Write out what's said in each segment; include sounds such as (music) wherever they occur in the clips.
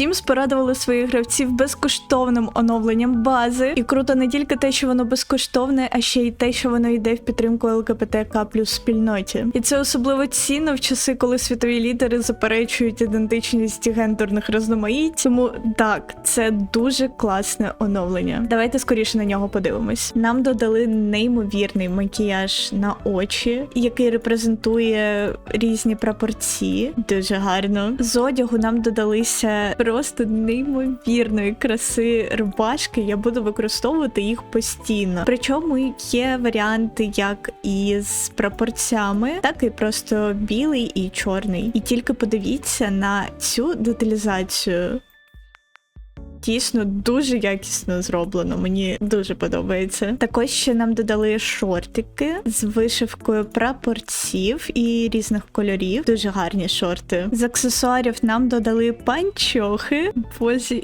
Sims порадували своїх гравців безкоштовним оновленням бази. І круто не тільки те, що воно безкоштовне, а ще й те, що воно йде в підтримку ЛГБТК плюс спільноті. І це особливо цінно в часи, коли світові лідери заперечують ідентичність гендерних розноманіть. Тому так, це дуже класне оновлення. Давайте скоріше на нього подивимось. Нам додали неймовірний макіяж на очі, який репрезентує різні прапорці. Дуже гарно. З одягу нам додалися просто неймовірної краси рубашки. Я буду використовувати їх постійно. Причому є варіанти як із прапорцями, так і просто білий і чорний. І тільки подивіться на цю деталізацію. Дійсно дуже якісно зроблено. Мені дуже подобається. Також ще нам додали шортики з вишивкою прапорців і різних кольорів. Дуже гарні шорти. З аксесуарів нам додали панчохи. Боже,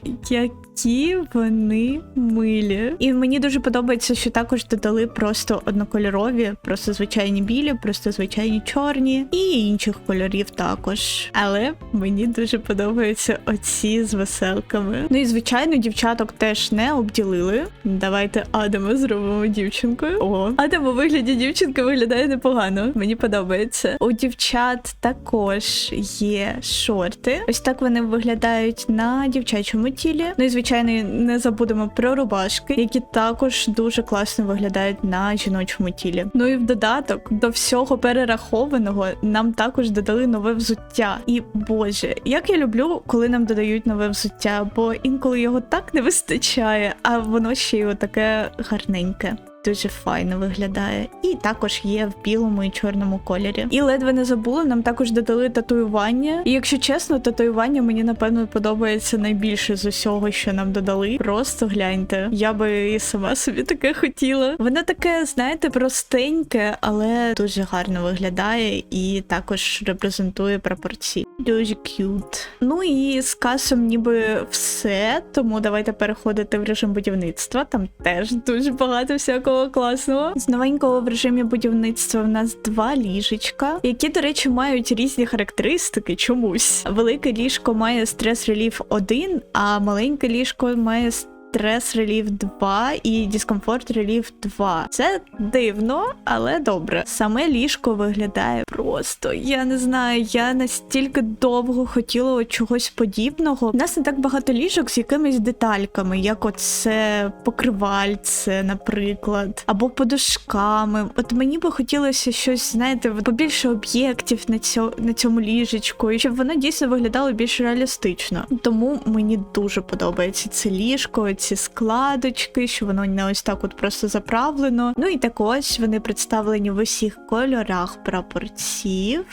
які вони милі. І мені дуже подобається, що також додали просто однокольорові, просто звичайні білі, просто звичайні чорні і інших кольорів також. Але мені дуже подобаються оці з веселками. Ну і звичайно, дівчаток теж не обділили. Давайте Адама зробимо дівчинкою. О, Адам у вигляді дівчинки виглядає непогано. Мені подобається. У дівчат також є шорти. Ось так вони виглядають на дівчачому тілі. Ну і звичайно, не забудемо про рубашки, які також дуже класно виглядають на жіночому тілі. Ну і в додаток до всього перерахованого нам також додали нове взуття. І боже, як я люблю, коли нам додають нове взуття, бо інколи його так не вистачає, а воно ще й отаке гарненьке. Дуже файно виглядає, і також є в білому і чорному кольорі. І ледве не забула, нам також додали татуювання. І якщо чесно, татуювання мені напевно подобається найбільше з усього, що нам додали. Просто гляньте, я би і сама собі таке хотіла. Воно таке, знаєте, простеньке, але дуже гарно виглядає і також репрезентує прапорці. Дуже к'ют. Ну і з касом ніби все. Тому давайте переходити в режим будівництва. Там теж дуже багато всякого класного. З новенького в режимі будівництва в нас два ліжечка, які, до речі, мають різні характеристики чомусь. Велике ліжко має стрес реліф 1, а маленьке ліжко має Стрес реліф 2 і дискомфорт реліф 2. Це дивно, але добре. Саме ліжко виглядає просто. Я не знаю, я настільки довго хотіла чогось подібного. У нас не так багато ліжок з якимись детальками, як оце покривальце, наприклад, або подушками. От мені би хотілося щось, знаєте, побільше об'єктів на цьому на цьому ліжечку, і щоб воно дійсно виглядало більш реалістично. Тому мені дуже подобається це ліжко ці складочки, що воно не ось так от просто заправлено. Ну і також вони представлені в усіх кольорах прапорців.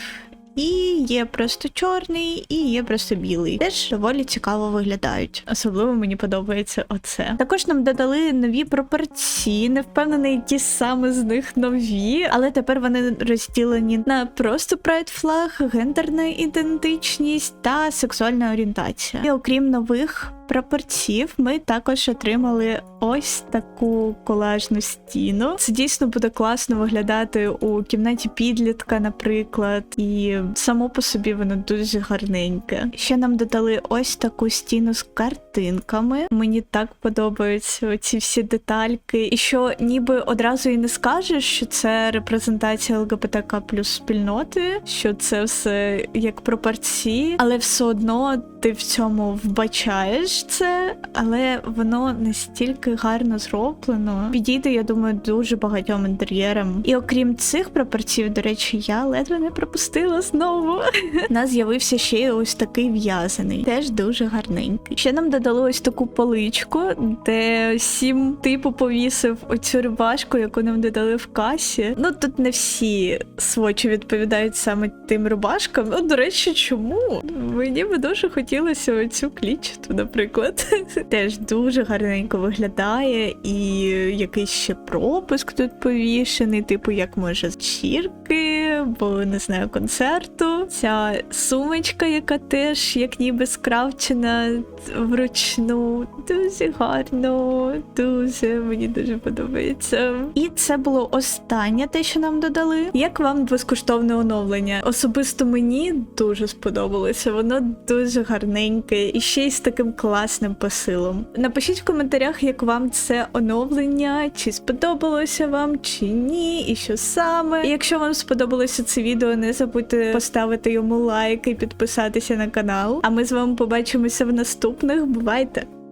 І є просто чорний, і є просто білий. Теж доволі цікаво виглядають. Особливо мені подобається оце. Також нам додали нові пропорції. Не впевнена, які саме з них нові, але тепер вони розділені на просто прайд флаг, гендерна ідентичність та сексуальна орієнтація. І окрім нових. Прапорців ми також отримали ось таку колажну стіну. Це дійсно буде класно виглядати у кімнаті підлітка, наприклад, і само по собі воно дуже гарненьке. Ще нам додали ось таку стіну з картинками. Мені так подобаються ці всі детальки. І що ніби одразу і не скажеш, що це репрезентація ЛГБТК плюс спільноти, що це все як пропорції, але все одно ти в цьому вбачаєш це, але воно настільки гарно зроблено. Підійде, я думаю, дуже багатьом інтер'єрам. І окрім цих пропорцій, до речі, я ледве не пропустила знову. (laughs) У нас з'явився ще й ось такий в'язаний, теж дуже гарненький. Ще нам додали ось таку поличку, де сім типу повісив оцю рубашку, яку нам додали в касі. Ну тут не всі свочі відповідають саме тим рубашкам. Ну, до речі, чому? Мені би дуже хотілося оцю наприклад. наприклад. (laughs) Теж дуже гарненько виглядає, і якийсь ще пропуск тут повішений, типу, як може з чірки, або не знаю, концерту. Ця сумочка, яка теж як ніби скравчена вручну. Дуже гарно, дуже мені дуже подобається. І це було останнє те, що нам додали. Як вам безкоштовне оновлення? Особисто мені дуже сподобалося. Воно дуже гарненьке і ще й з таким класним посилом. Напишіть в коментарях, як вам це оновлення, чи сподобалося вам, чи ні, і що саме. І якщо вам сподобалося це відео, не забудьте поставити йому лайк і підписатися на канал. А ми з вами побачимося в наступних. Бувайте!